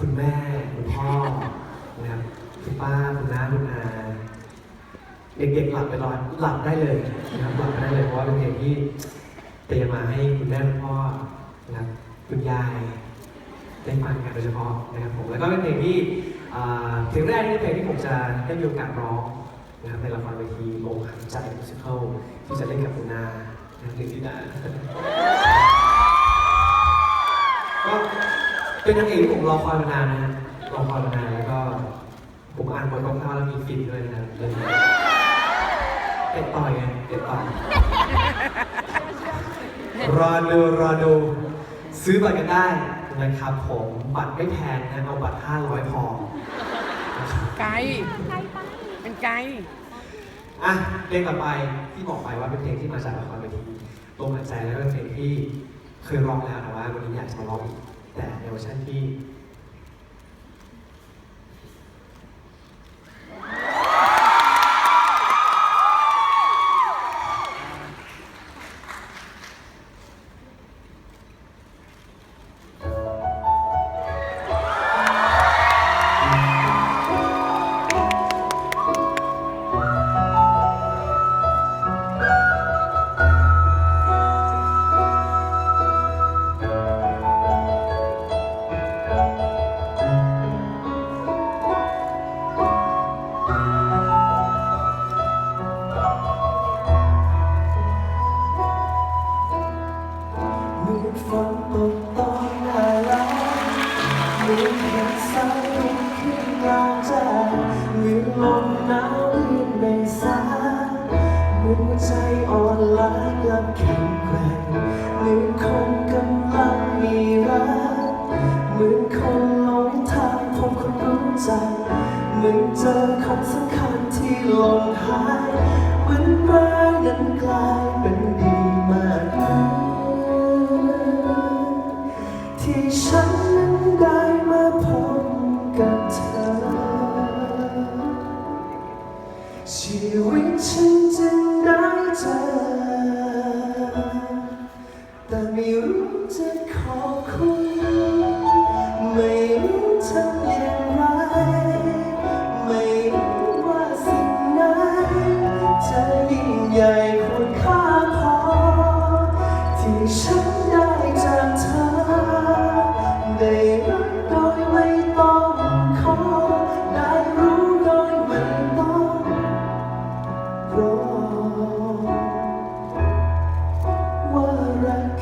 คุณแม่ คุณพ่อนะครับคุณป้าคุณน้าคุณอาเด็กๆหลับไปรอนหลับได้เลยนะครับหลับได้เลยเพราะว่าเป็นเพลงที่เตรียมมาให้คุณแม่คุณพ่อนะครับคุณยายได้ฟังกันโดยเฉพาะนะครับผมแล้วก็เป็นเพลงที่อ่าเพลงแรกนี่เป็นเพลงที่ผมจะได้มีโอกาสร้องนะครับในละครเวทีโองหันใจมิวสิคลที่จะเล่นกับคุณนานะครับหนึ่งที่นา เป็นนางเอกที่ผมรอคอยมานานนะฮะรอคอยมานานแล้วก็ ผมอ่านบทคร่าวๆแล้วมีฟินด้วยนะครับเรื่องนี้เด็ดต่อยไงเด็ดต่อยรอดูรอดูซื้อบัตรกันได้นะครับผมบัตรไม่แพงนะเอาบัตร 500 พอนะครับไกลเป็นไกลอะเพลงต่อไปที่บอกไปว่าเป็นเพลงที่มาจากละครเวทีลมหายใจแล้วก็เป็นเพลงที่เคยร้องแล้วแต่ว่าวันนี้อยากจะมาร้องอีก แต่ในเวอร์ชันที่ ใจเหมือนลมหนาวเลื่อนในสายเหมือนหัวใจอ่อนล้ากลับแข็งแกร่งเหมือนคนกำลังมีรักเหมือนคนหลงทางพบคนรู้ใจเหมือนเจอคนสำคัญที่หลงหายเหมือนร้ายนั้นกลาย ชีวิตฉั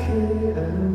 care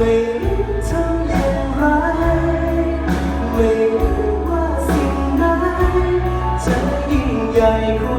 ไม่รู้ทำอย่งไร ไม่รู้ว่าสิ่งไหจะยิ่งใหญ่กว่า